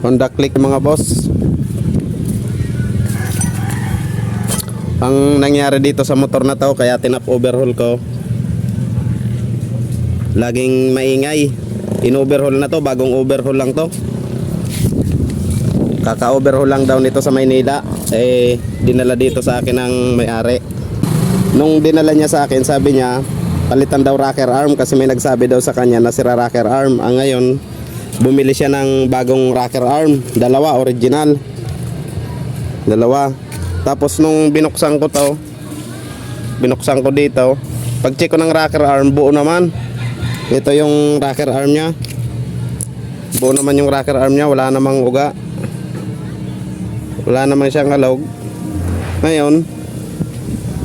Honda Click mga boss. Ang nangyari dito sa motor na to kaya tinap overhaul ko. Laging maingay. In-overhaul na to, bagong overhaul lang to. Kaka-overhaul lang daw nito sa Maynila. Eh, dinala dito sa akin ng may-ari. Nung dinala niya sa akin, sabi niya, palitan daw rocker arm kasi may nagsabi daw sa kanya na sira rocker arm. Ang ngayon, bumili siya ng bagong rocker arm. Dalawa, original. Dalawa. Tapos nung binuksan ko to, binuksan ko dito, pag check ko ng rocker arm, buo naman. Ito yung rocker arm niya. Buo naman yung rocker arm niya, wala namang uga. Wala naman siyang halog. Ngayon,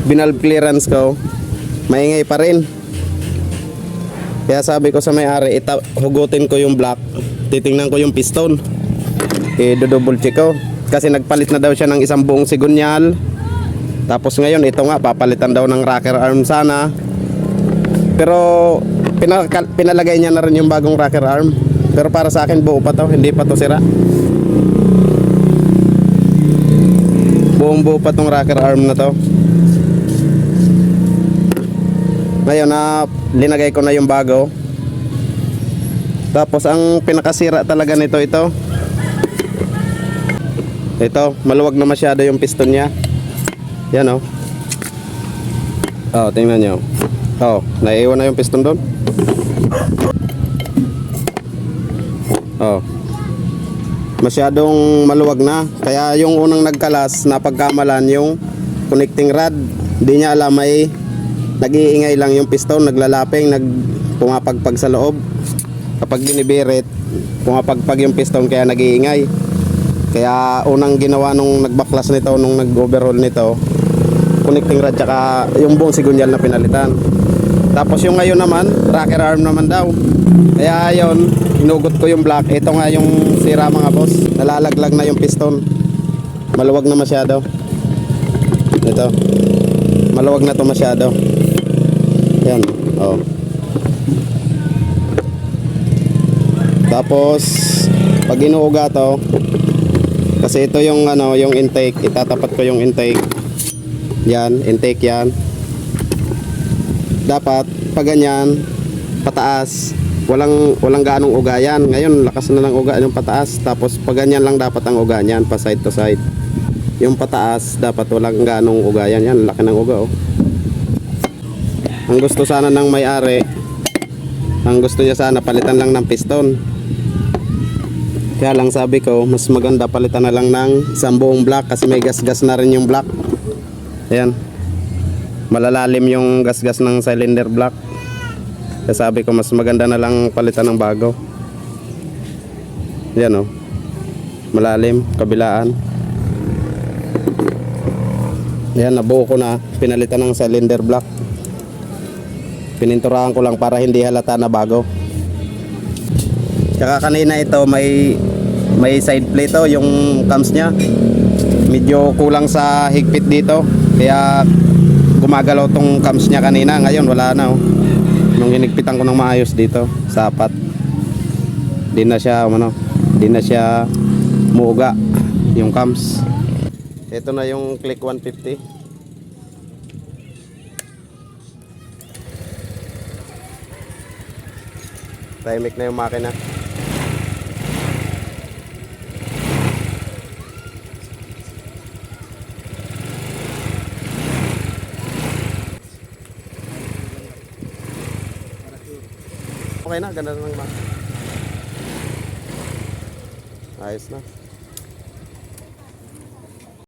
binalb clearance ko, maingay pa rin. Kaya sabi ko sa may-ari, hugutin ko yung block, titingnan ko yung piston. I-double check ko. Kasi nagpalit na daw siya ng isang buong sigunyal. Tapos ngayon, ito nga, papalitan daw ng rocker arm sana. Pero pinalagay niya na rin yung bagong rocker arm. Pero para sa akin, buo pa to, hindi pa to sira. Buong buo pa tong rocker arm na to. Ngayon na linagay ko na yung bago. Tapos ang pinakasira talaga nito ito. Ito, maluwag na masyado yung piston niya. Yan oh. Oh, tingnan niyo. Oh, naiiwan na yung piston doon. Oh. Masyadong maluwag na. Kaya yung unang nagkalas, napagkamalan yung connecting rod. Hindi niya alam may nag-iingay lang yung piston, naglalaping, nag pumapagpag sa loob. Kapag binibirit, pumapagpag yung piston kaya nag-iingay. Kaya unang ginawa nung nagbaklas nito, nung nag-overhaul nito, connecting rod tsaka yung buong sigunyal na pinalitan. Tapos yung ngayon naman, rocker arm naman daw. Kaya yon hinugot ko yung block. Ito nga yung sira mga boss. Nalalaglag na yung piston. Maluwag na masyado. Ito. Maluwag na to masyado. Yan. Oh. Tapos pag inuuga to kasi ito yung ano, yung intake, itatapat ko yung intake. Yan, intake yan. Dapat pag ganyan pataas, walang walang gaanong uga yan. Ngayon lakas na ng uga yung pataas. Tapos pag ganyan lang dapat ang uga niyan, pa side to side. Yung pataas dapat walang gaanong uga yan. Yan, laki ng uga oh. Ang gusto sana ng may-ari, ang gusto niya sana palitan lang ng piston. Kaya lang sabi ko, mas maganda palitan na lang ng isang buong block kasi may gas-gas na rin yung block. Ayan. Malalalim yung gas-gas ng cylinder block. Kaya sabi ko, mas maganda na lang palitan ng bago. Ayan o. Malalim, kabilaan. Ayan, nabuo ko na. Pinalitan ng cylinder block. Pininturahan ko lang para hindi halata na bago. Tsaka kanina ito may may side plate to yung cams niya. Medyo kulang sa higpit dito. Kaya gumagalaw tong cams niya kanina. Ngayon wala na oh. Nung hinigpitan ko ng maayos dito, sapat. Di na siya ano, di na siya muuga yung cams. Ito na yung click 150. Tahimik na yung makina. Okay na, ganda na lang ma. Ayos na.